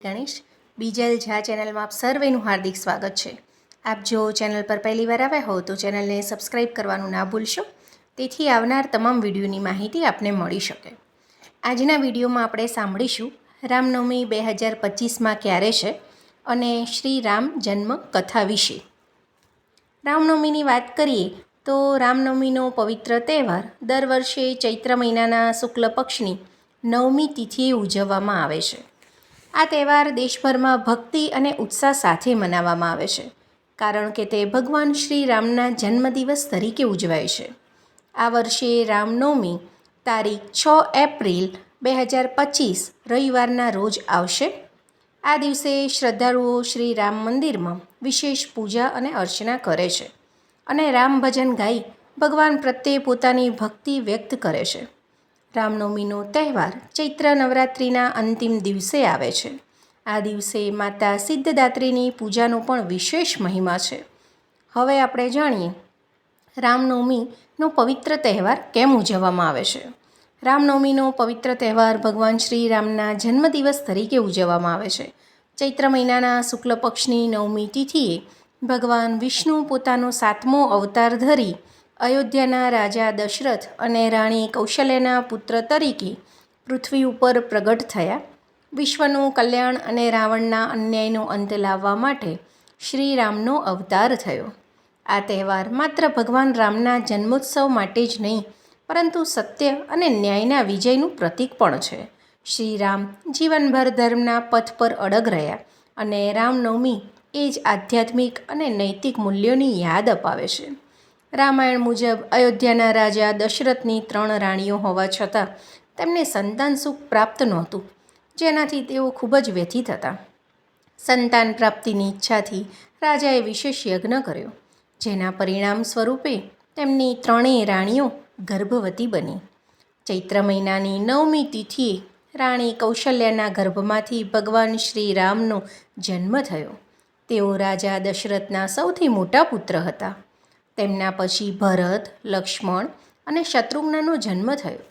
ગણેશ, બીજલ ઝા ચેનલમાં આપ સર્વેનું હાર્દિક સ્વાગત છે. આપ જો ચેનલ પર પહેલીવાર આવ્યા હો તો ચેનલને સબસ્ક્રાઈબ કરવાનું ના ભૂલશો, તેથી આવનાર તમામ વિડીયોની માહિતી આપને મળી શકે. આજના વિડીયોમાં આપણે સાંભળીશું, રામનવમી બે હજાર પચીસમાં ક્યારે છે અને શ્રી રામ જન્મ કથા વિશે. રામનવમીની વાત કરીએ તો રામનવમીનો પવિત્ર તહેવાર દર વર્ષે ચૈત્ર મહિનાના શુક્લ પક્ષની નવમી તિથિએ ઉજવવામાં આવે છે. આ તહેવાર દેશભરમાં ભક્તિ અને ઉત્સાહ સાથે મનાવવામાં આવે છે, કારણ કે તે ભગવાન શ્રી રામના જન્મદિવસ તરીકે ઉજવાય છે. આ વર્ષે રામનવમી તારીખ છ એપ્રિલ બે હજાર પચીસ રવિવારના રોજ આવશે. આ દિવસે શ્રદ્ધાળુઓ શ્રી રામ મંદિરમાં વિશેષ પૂજા અને અર્ચના કરે છે અને રામ ભજન ગાઈ ભગવાન પ્રત્યે પોતાની ભક્તિ વ્યક્ત કરે છે. રામનવમીનો તહેવાર ચૈત્ર નવરાત્રિના અંતિમ દિવસે આવે છે. આ દિવસે માતા સિદ્ધદાત્રીની પૂજાનો પણ વિશેષ મહિમા છે. હવે આપણે જાણીએ, રામનવમીનો પવિત્ર તહેવાર કેમ ઉજવવામાં આવે છે? રામનવમીનો પવિત્ર તહેવાર ભગવાન શ્રી રામના જન્મદિવસ તરીકે ઉજવવામાં આવે છે. ચૈત્ર મહિનાના શુક્લ પક્ષની નવમી તિથિએ ભગવાન વિષ્ણુ પોતાનો સાતમો અવતાર ધરી અયોધ્યાના રાજા દશરથ અને રાણી કૌશલ્યના પુત્ર તરીકે પૃથ્વી ઉપર પ્રગટ થયા. વિશ્વનું કલ્યાણ અને રાવણના અન્યાયનો અંત લાવવા માટે શ્રી રામનો અવતાર થયો. આ તહેવાર માત્ર ભગવાન રામના જન્મોત્સવ માટે જ નહીં, પરંતુ સત્ય અને ન્યાયના વિજયનું પ્રતીક પણ છે. શ્રી રામ જીવનભર ધર્મના પથ પર અડગ રહ્યા અને રામનવમી એ જ આધ્યાત્મિક અને નૈતિક મૂલ્યોની યાદ અપાવે છે. રામાયણ મુજબ અયોધ્યાના રાજા દશરથની ત્રણ રાણીઓ હોવા છતાં તેમને સંતાન સુખ પ્રાપ્ત નહોતું, જેનાથી તેઓ ખૂબ જ વ્યથિત હતા. સંતાન પ્રાપ્તિની ઈચ્છાથી રાજાએ વિશેષ યજ્ઞ કર્યો, જેના પરિણામ સ્વરૂપે તેમની ત્રણેય રાણીઓ ગર્ભવતી બની. ચૈત્ર મહિનાની નવમી તિથિએ રાણી કૌશલ્યાના ગર્ભમાંથી ભગવાન શ્રી રામનો જન્મ થયો. તેઓ રાજા દશરથના સૌથી મોટા પુત્ર હતા. તેમના પછી ભરત, લક્ષ્મણ અને શત્રુઘ્નનો જન્મ થયો.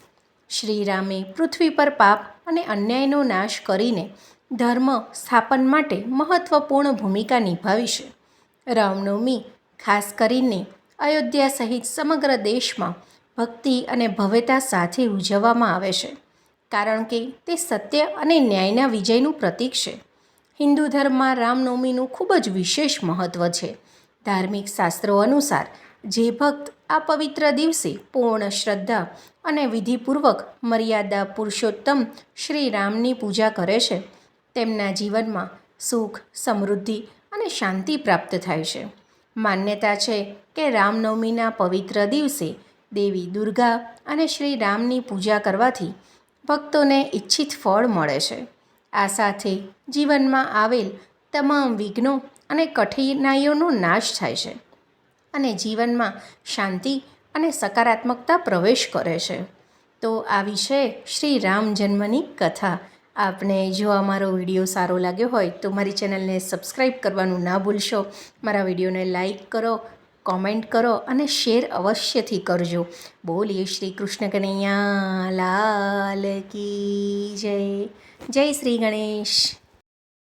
શ્રીરામે પૃથ્વી પર પાપ અને અન્યાયનો નાશ કરીને ધર્મ સ્થાપન માટે મહત્વપૂર્ણ ભૂમિકા નિભાવી છે. રામનવમી, ખાસ કરીને અયોધ્યા સહિત સમગ્ર દેશમાં ભક્તિ અને ભવ્યતા સાથે ઉજવવામાં આવે છે, કારણ કે તે સત્ય અને ન્યાયના વિજયનું પ્રતીક છે. હિન્દુ ધર્મમાં રામનવમીનું ખૂબ જ વિશેષ મહત્ત્વ છે. ધાર્મિક શાસ્ત્રો અનુસાર જે ભક્ત આ પવિત્ર દિવસે પૂર્ણ શ્રદ્ધા અને વિધિપૂર્વક મર્યાદા પુરુષોત્તમ શ્રી રામની પૂજા કરે છે, તેમના જીવનમાં સુખ, સમૃદ્ધિ અને શાંતિ પ્રાપ્ત થાય છે. માન્યતા છે કે રામનવમીના પવિત્ર દિવસે દેવી દુર્ગા અને શ્રી રામની પૂજા કરવાથી ભક્તોને ઈચ્છિત ફળ મળે છે. આ સાથે જીવનમાં આવેલ તમામ વિઘ્નો અને કઠિનાઈઓનો નાશ થાય છે અને જીવનમાં શાંતિ અને સકારાત્મકતા પ્રવેશ કરે છે. તો આ વિશે શ્રી રામ જન્મની કથા. આપને જો અમારો વીડિયો સારો લાગ્યો હોય તો મારી ચેનલને સબસ્ક્રાઈબ કરવાનું ના ભૂલશો. મારા વિડીયોને લાઈક કરો, કોમેન્ટ કરો અને શેર અવશ્યથી કરજો. બોલીએ શ્રી કૃષ્ણ કનૈયા લાલ કી જય. જય શ્રી ગણેશ.